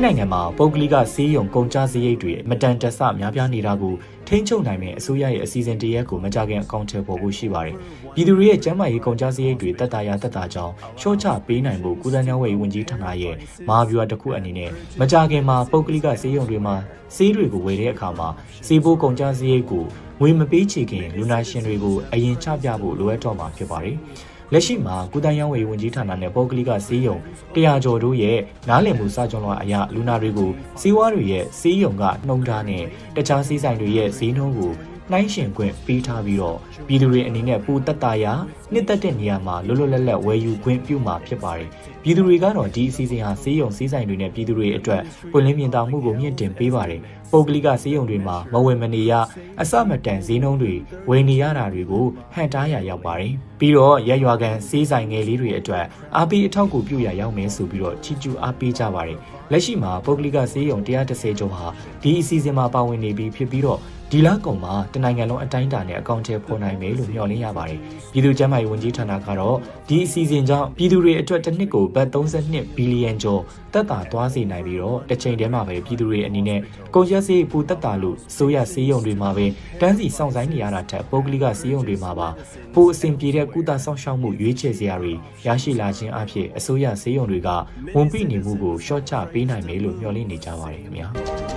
င်းနိုင်ငံမှာပုဂ္ဂလိကစီးရုံကုန်ကြစရိတ်တွေမတန်တဆများပြားနေတာကိုထိန်းချုပ်နိုင်မယ့်အစိုးရရဲ့အစီအစဉ်တရက်ကိုမကြခင်အကောင့်ထဲပေါ်ဖို့ရှိပါတယ်။ပြည်သူတွေရဲ့ကျန်းမာရေးကုန်ကြစရိတ်တွေတက်တာရတက်တာကြောင့်ရှော့ချပေးနိုင်ဖို့ကုသရေးဝန်ဝန်ကြီးဌာနရဲ့မဟာဗျူဟာတစ်ခုအနေနဲ့မကြခင်မှာပုဂ္ဂလိကစီးရုံတွေမှာစီးတွေကိုဝယ်တဲ့အခါမှာစီးဖို့ကုန်ကြစရိတ်ကိုငွေမပေးချေခင်လူနာရှင်တွေကိုအရင်ချပြဖို့လိုအပ်တော့မှာဖြစ်ပါတယ်။ လက်ရှိမှာကုသရေးဝန်ဝန်ကြီးဌာနနဲ့ပုဂ္ဂလိကစီးရုံတရားကျော်တို့ရဲ့နားလည်မှုစာချုပ်လွှာအရလူနာတွေကိုစီးဝါးတွေရဲ့စီးရုံကနှုံထားနဲ့တခြားစီးဆိုင်တွေရဲ့ဈေးနှုန်းကို နှိုင်းရှင်ခွင့်ပေးထားပြီးတော့ပြည်သူတွေအနေနဲ့ပူတက်တာရာနှစ်သက်တဲ့နေရာမှာလွတ်လွတ်လပ်လပ်ဝယ်ယူခွင့်ပြုမှာဖြစ်ပါတယ်။ပြည်သူတွေကတော့ဒီအစီအစဉ်ဟာစီးရုံစီးဆိုင်တွေနဲ့ပြည်သူတွေအတွက်ပွင့်လင်းမြင်သာမှုကိုမြင့်တင်ပေးပါတယ်။ပုဂ္ဂလိကစီးရုံတွေမှာမဝင်မနေရအစမတန်ဈေးနှုန်းတွေဝယ်နေရတာတွေကိုဟန်တားရရောက်ပါတယ်။ပြီးတော့ရက်ရွာကန်စီးဆိုင်ငယ်လေးတွေအတွက်အားပေးအထောက်အကူပြုရရောက်မယ်ဆိုပြီးတော့ချီကျူအားပေးကြပါတယ်။လက်ရှိမှာပုဂ္ဂလိကစီးရုံ130ကျော်ဟာဒီအစီအစဉ်မှာပါဝင်နေပြီးဖြစ်ပြီးတော့ ဒီလကုံမှာတနိုင်ငံလုံးအတိုင်းအတာနဲ့အကောင့်ထဲပေါ်နိုင်မယ်လို့မျှော်လင့်ရပါတယ်။ပြည်သူ့ကျန်းမာရေးဝန်ကြီးဌာနကတော့ဒီအစီအစဉ်ကြောင့်ပြည်သူတွေအတွက်တစ်နှစ်ကိုဘတ်32ဘီလီယံကျော်တက်တာသွားစေနိုင်ပြီးတော့တစ်ချိန်တည်းမှာပဲပြည်သူတွေအနေနဲ့ကုန်ကျစရိတ်ပူတက်တာလို့စိုးရစီးရုံတွေမှာပဲတန်းစီစောင့်ဆိုင်နေရတာထက်ပုဂ္ဂလိကစီးရုံတွေမှာပါပိုအဆင်ပြေတဲ့ကုသဆောင်ရှောက်မှုရွေးချယ်စရာတွေရရှိလာခြင်းအဖြစ်အစိုးရစီးရုံတွေကဝန်ပိနေမှုကိုရှော့ချပေးနိုင်မယ်လို့မျှော်လင့်နေကြပါတယ်ခင်ဗျာ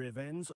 prevents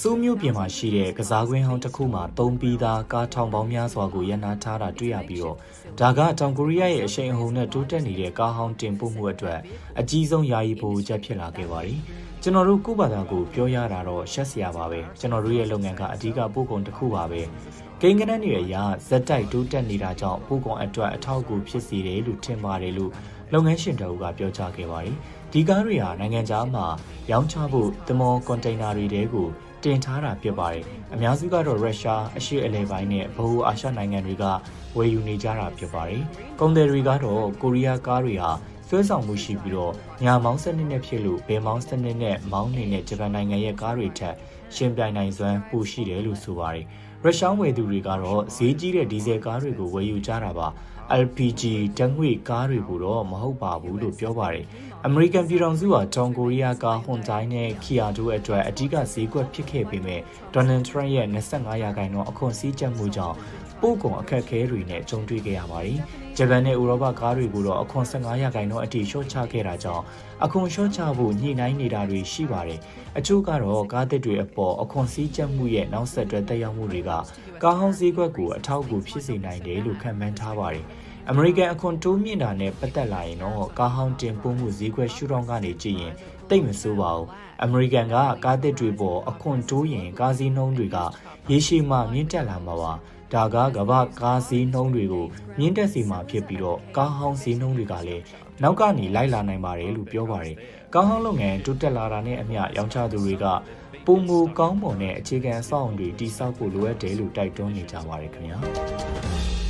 စူးမြို့ပြင်မှာရှိတဲ့ကစားကွင်းဟောင်းတစ်ခုမှာသုံးပြီးသားကားထောင်ပေါင်းများစွာကိုရန်နာထားတာတွေ့ရပြီးတော့ဒါကတောင်ကိုရီးယားရဲ့အရှိန်အဟုန်နဲ့တိုးတက်နေတဲ့ကားဟောင်းတင်ပို့မှုအတွက်အကြီးဆုံးယာယီပိုချက်ဖြစ်လာခဲ့ပါတယ်။ ကျွန်တော်တို့ကုဘာသာကိုပြောရတာတော့ရှက်စရာပါပဲ။ကျွန်တော်တို့ရဲ့လုပ်ငန်းကအဓိကပို့ကုန်တစ်ခုပါပဲ။ကိန်းဂဏန်းတွေအရဇက်တိုက်တိုးတက်နေတာကြောင့်ပို့ကုန်အတွက်အထောက်အကူဖြစ်စေတယ်လို့ထင်ပါတယ်လို့လုပ်ငန်းရှင်တို့ကပြောကြားခဲ့ပါတယ်။ဒီကားတွေဟာနိုင်ငံခြားမှာရောင်းချဖို့တမောကွန်တိန်နာတွေတဲကိုတင်ထားတာဖြစ်ပါတယ်။အများစုကတော့ရုရှားအရှေ့အလယ်ပိုင်းနဲ့ဗဟိုအာရှနိုင်ငံတွေကဝယ်ယူနေကြတာဖြစ်ပါတယ်။ကုန်တယ်တွေကတော့ကိုရီးယားကားတွေဟာ ဆွဲဆောင်မှုရှိပြီးတော့ညာမောင်းစနစ်နဲ့ဖြစ်လို့ဘယ်မောင်းစနစ်နဲ့မောင်းနေတဲ့ဂျပန်နိုင်ငံရဲ့ကားတွေထက်ရှင်ပြိုင်နိုင်စွမ်းပိုရှိတယ်လို့ဆိုပါတယ်။ရုရှားဝယ်သူတွေကတော့ဈေးကြီးတဲ့ဒီဇယ်ကားတွေကိုဝယ်ယူကြတာပါ။ LPG တငွေကားတွေကိုတော့မဟုတ်ပါဘူးလို့ပြောပါတယ်။ American ပြည်ထောင်စုဟာတောင်ကိုရီးယားကား Hyundai နဲ့ Kia တို့အတွက်အဓိကဈေးကွက်ဖြစ်ခဲ့ပေမဲ့ Donald Trump ရဲ့25ရာခိုင်နှုန်းအခွန်စည်းကြပ်မှုကြောင့်ပို့ကုန်အခက်အခဲတွေနဲ့ကြုံတွေ့ခဲ့ရပါတယ်။ဂျပန်နဲ့ဥရောပကားတွေကိုတော့အခွန်15ရာခိုင်နှုန်းအထိလျှော့ချခဲ့တာကြောင့်အခွန်လျှော့ချဖို့ညှိနှိုင်းနေတာတွေရှိပါတယ်။အချို့ကတော့ကားသစ်တွေအပေါ်အခွန်စည်းကြပ်မှုရဲ့နောက်ဆက်တွဲတက်ရောက်မှုတွေကကားဟောင်းဈေးကွက်ကိုအထောက်အကူဖြစ်စေနိုင်တယ်လို့ခန့်မှန်းထားပါတယ်။ အမေရိကန်အခွန်တိုးမြင့်တာနဲ့ပတ်သက်လာရင်တော့ကားဟောင်းတင်ပို့မှုဈေးကွက်ရှုထောင့်ကနေကြည့်ရင်တိတ်မဆိုးပါဘူး။အမေရိကန်ကကားသစ်တွေပေါ်အခွန်တိုးရင်ကားစည်းနှုန်းတွေကရေရှည်မှမြင့်တက်လာမှာပါ။ဒါကကမ္ဘာကားစည်းနှုန်းတွေကိုမြင့်တက်စေမှာဖြစ်ပြီးတော့ကားဟောင်းစည်းနှုန်းတွေကလည်းနောက်ကနေလိုက်လာနိုင်ပါတယ်လို့ပြောပါတယ်။ကားဟောင်းလုပ်ငန်းတိုးတက်လာတာနဲ့အမျှရောင်းချသူတွေကပုံမူကောင်းမွန်တဲ့အခြေခံအဆောက်အုံတွေတိစောက်ဖို့လိုအပ်တယ်လို့တိုက်တွန်းနေကြပါတယ်ခင်ဗျာ။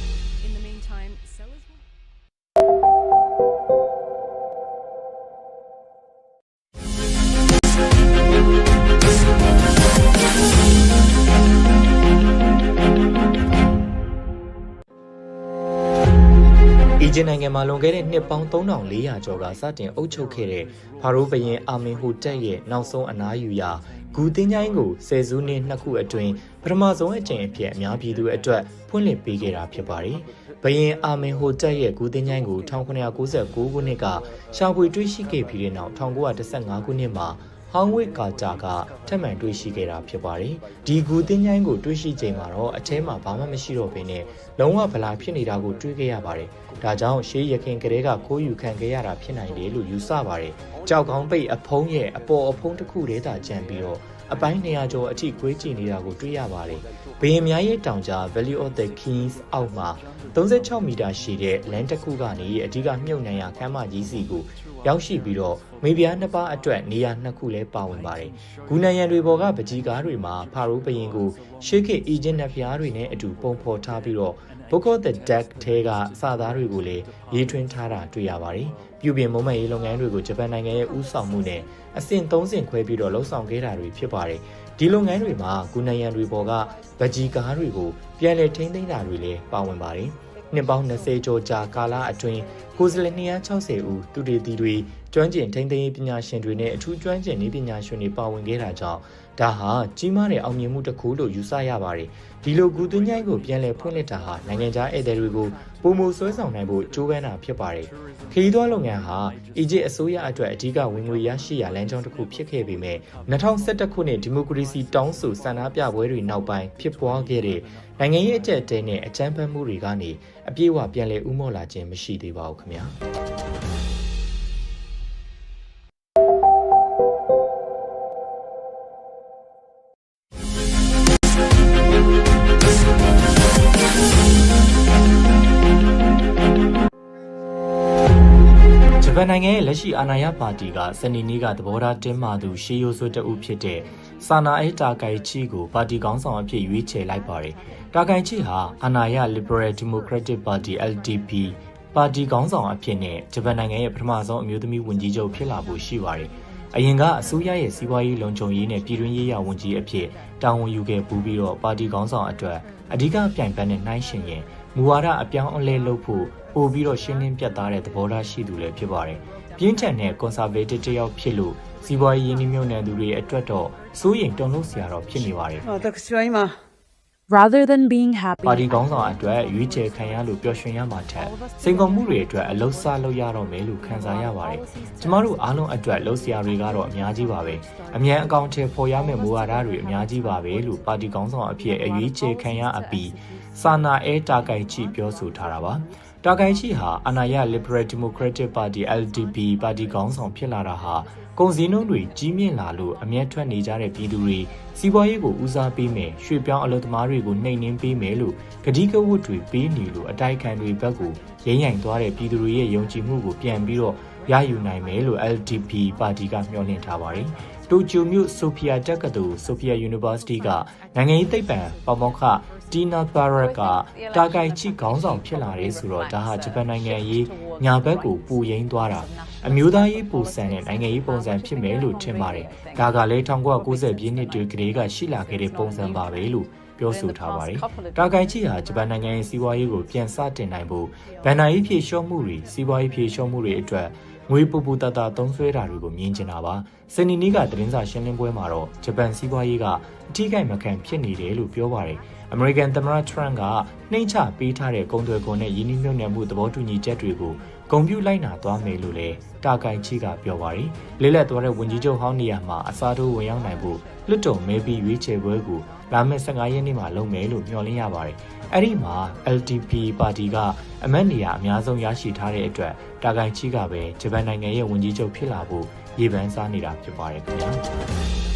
အီဂျစ်နိုင်ငံမှာလွန်ခဲ့တဲ့နှစ်ပေါင်း3400ကျော်ကစတင်အုပ်ချုပ်ခဲ့တဲ့ဖာရိုးဘရင်အာမင်ဟိုတက်ရဲ့နောက်ဆုံးအနားယူရာဂူတင်းချိုင်းကိုဆယ်စုနှစ်နှစ်ခုအတွင်းပထမဆုံးအကြိမ်အဖြစ်အများပြည်သူအတွက်ဖွင့်လှစ်ပေးခဲ့တာဖြစ်ပါတယ်။ဘရင်အာမင်ဟိုတက်ရဲ့ဂူတင်းချိုင်းကို1996ခုနှစ်ကရှာဖွေတွေ့ရှိခဲ့ပြီးတဲ့နောက်1915ခုနှစ်မှာ ဟောင်းဝစ်ကာတာကထပ်မံတွေ့ရှိခဲ့တာဖြစ်ပါတယ်။ဒီဂူတင်းချိုင်းကိုတွေ့ရှိချိန်မှာတော့အထဲမှာဘာမှမရှိတော့ဘဲနဲ့လုံးဝဗလာဖြစ်နေတာကိုတွေ့ခဲ့ရပါတယ်။ဒါကြောင့်ရှေးရခင်ကလေးကခိုးယူခံခဲ့ရတာဖြစ်နိုင်တယ်လို့ယူဆပါတယ်။ကြောက်ကောင်းပိတ်အဖုံးရဲ့အပေါ်အဖုံးတစ်ခုတည်းသာကျန်ပြီးတော့ အပိုင်း200ကျော်အထိခွေးကြည့်နေတာကိုတွေ့ရပါတယ်။ဘရင်များရဲ့တောင်ကြား Valley of the Kings အောက်မှာ36မီတာရှည်တဲ့လမ်းတစ်ခုကနေအဓိကမြုပ်နှံရခမ်းမကြီးစီကိုရောက်ရှိပြီးတော့မေပြားနှစ်ပါးအတွက်နေရာနှစ်ခုလည်းပါဝင်ပါတယ်။ဂူနန်ရန်တွေပေါ်ကပကြီးကားတွေမှာဖာရိုးဘရင်ကိုရှေးခေတ်အီဂျစ်နတ်ဖျားတွေနဲ့အတူပုံဖော်ထားပြီးတော့ Book of the Dead ထဲကစာသားတွေကိုလည်းရေးထွင်းထားတာတွေ့ရပါတယ်။ပြုပြင်မုံမဲ့ရေးလုပ်ငန်းတွေကိုဂျပန်နိုင်ငံရဲ့ဦးဆောင်မှုနဲ့အဆင့်၃ဆင့်ခွဲပြီးတော့လှုပ်ဆောင်ခဲ့တာတွေဖြစ်ပါတယ်။ဒီလုပ်ငန်းတွေမှာဂူနန်ရန်တွေပေါ်ကပကြီးကားတွေကိုပြန်လည်ထိန်းသိမ်းတာတွေလည်းပါဝင်ပါတယ်။နှစ်ပေါင်း20ကျော်ကြာကာလအတွင်းကိုယ်စားလှယ်260ဦးသူတေသီတွေ ကျွမ်းကျင်ထိန်းသိမ်းရေးပညာရှင်တွေနဲ့အထူးကျွမ်းကျင်နည်းပညာရှင်တွေပါဝင်ခဲ့တာကြောင့်ဒါဟာကြီးမားတဲ့အောင်မြင်မှုတစ်ခုလို့ယူဆရပါတယ်ဒီလိုကုသညိုင်းကိုပြန်လည်ဖွင့်လှစ်တာဟာနိုင်ငံခြားဧည့်သည်တွေကိုပုံမဆွဲဆောင်နိုင်ဖို့ကြိုးပမ်းတာဖြစ်ပါတယ်ခရီးသွားလုပ်ငန်းဟာအီဂျစ်အစိုးရအတွက်အဓိကဝင်ငွေရရှိရာလမ်းကြောင်းတစ်ခုဖြစ်ခဲ့ပေမဲ့2011ခုနှစ်ဒီမိုကရေစီတောင်းဆိုဆန္ဒပြပွဲတွေနောက်ပိုင်းဖြစ်ပွားခဲ့တဲ့နိုင်ငံရေးအကြက်တဲနဲ့အကြမ်းဖက်မှုတွေကနေအပြည့်အဝပြန်လည်ဥမော်လာခြင်းမရှိသေးပါဘူးခင်ဗျာ န်နိုင်ငံရဲ့လက်ရှိအာဏာရပါတီကစနေနေ့ကသဘောထားတင်းမာသူရှေးရိုးဆွတ်တအုပ်ဖြစ်တဲ့ဆာနာအေတာကိုင်ချီကိုပါတီခေါင်းဆောင်အဖြစ်ရွေးချယ်လိုက်ပါတယ်။တာကိုင်ချီဟာအာဏာရ Liberal Democratic Party LDP ပါတီခေါင်းဆောင်အဖြစ်နဲ့ဂျပန်နိုင်ငံရဲ့ပထမဆုံးအမျိုးသမီးဝန်ကြီးချုပ်ဖြစ်လာဖို့ရှိပါတယ်။အရင်ကအစိုးရရဲ့စီးပွားရေးလုံခြုံရေးနဲ့ပြည်တွင်းရေးရာဝန်ကြီးအဖြစ်တာဝန်ယူခဲ့ပူးပြီးတော့ပါတီခေါင်းဆောင်အတွက်အဓိကပြိုင်ဘက်နဲ့နှိုင်းယှဉ်ရင် မူဝါဒအပြောင်းအလဲလုပ်ဖို့ပို့ပြီးတော့ရှင်းလင်းပြတ်သားတဲ့သဘောထားရှိသူလည်းဖြစ်ပါတယ်။ပြင်းထန်တဲ့ conservative တယောက်ဖြစ်လို့စီးပွားရေးရင်းနှီးမြှုပ်နှံသူတွေအတွက်တော့စိုးရိမ်တုန်လှုပ်စရာတော့ဖြစ်နေပါတယ်။ဟုတ်တယ်ကျွိုင်းမှာ Rather than being happy, ပါတီကောင်းဆောင်အတွက်ရွေးချယ်ခံရလို့ပျော်ရွှင်ရမှာထက်စိန်ခေါ်မှုတွေအတွက်အလုံးစားလုပ်ရတော့မယ်လို့ခံစားရပါတယ်။ကျမတို့အားလုံးအတွက်လှုပ်ရှားတွေကတော့အများကြီးပါပဲ။အမြန်အကောင့်ထဲပေါ်ရမယ့်မူဝါဒတွေအများကြီးပါပဲလို့ပါတီကောင်းဆောင်အဖြစ်အရွေးချယ်ခံရအပြီးစာနာအဲတာကိုင်ချီပြောဆိုထားတာပါ။ တာကိုင်ချီဟာအနာရ Liberal Democratic Party LDP ပါတီကောင်းဆောင်ဖြစ်လာတာဟာကုန်စည်နှုန်းတွေကြီးမြင့်လာလို့အမျက်ထွက်နေကြတဲ့ပြည်သူတွေစီးပွားရေးကိုဦးစားပေးမယ်ရွှေ့ပြောင်းအလုပ်သမားတွေကိုနှိမ်နင်းပေးမယ်လို့ကတိကဝတ်တွေပေးနေလို့အတိုက်ခံတွေဘက်ကိုရိမ့်ရိုင်သွားတဲ့ပြည်သူတွေရဲ့ယုံကြည်မှုကိုပြန်ပြီးတော့ရယူနိုင်မယ်လို့ LDP ပါတီကမျှော်လင့်ထားပါတယ်။ တိုကျိုမြို့ဆိုဖီယာတက္ကသိုလ်ဆိုဖီယာ University ကနိုင်ငံရေးသိပ္ပံပေါမောက္ခတီနာပါရက်ကတာကိုင်ချီခေါင်းဆောင်ဖြစ်လာတယ်ဆိုတော့ဒါဟာဂျပန်နိုင်ငံရေးညာဘက်ကိုပူရင်းသွားတာအမျိုးသားရေးပူဆန်တဲ့နိုင်ငံရေးပုံစံဖြစ်မယ်လို့ထင်ပါတယ်ဒါကလည်း1990ပြည့်နှစ်တွေကလေးကရှိလာခဲ့တဲ့ပုံစံပါပဲလို့ပြောဆိုထားပါတယ်။တာကိုင်ချီဟာဂျပန်နိုင်ငံရဲ့စီးပွားရေးကိုပြန်စတင်နိုင်ဖို့ဗန်နာရေးဖြည့်လျှော့မှုတွေစီးပွားရေးဖြည့်လျှော့မှုတွေအတွက် ငွေပူပူတတသုံးစွဲတာတွေကိုမြင်ကျင်တာပါ။စနေနေ့ကသတင်းစာရှင်းလင်းပွဲမှာတော့ဂျပန်စီးပွားရေးကအထီးကိုက်မခံဖြစ်နေတယ်လို့ပြောပါတယ်။ American သမ္မတ Trump ကနှိမ့်ချပေးထားတဲ့ကုန်သွယ်ခွန်နဲ့ယင်းနှိမ့်မြုံမှုသဘောတူညီချက်တွေကိုဂုံပြူလိုက်နာသွားမယ်လို့လည်းတာကိုင်ချီကပြောပါတယ်။လေးလက်သွားတဲ့ဝန်ကြီးချုပ်ဟောင်းနေရာမှာအစားထိုးဝင်ရောက်နိုင်ဖို့လွတ်တော်မဲပြီးရွေးချယ်ပွဲကိုလာမယ့်15ရက်နေ့မှာလုပ်မယ်လို့မျှော်လင့်ရပါတယ်။အဲ့ဒီမှာ LDP ပါတီက အမတ်နေရာအများဆုံးရရှိထားတဲ့အတွက်တာကိုင်ချီကပဲဂျပန်နိုင်ငံရဲ့ဝန်ကြီးချုပ်ဖြစ်လာဖို့ရေပန်းစားနေတာဖြစ်ပါတယ်ခင်ဗျာ။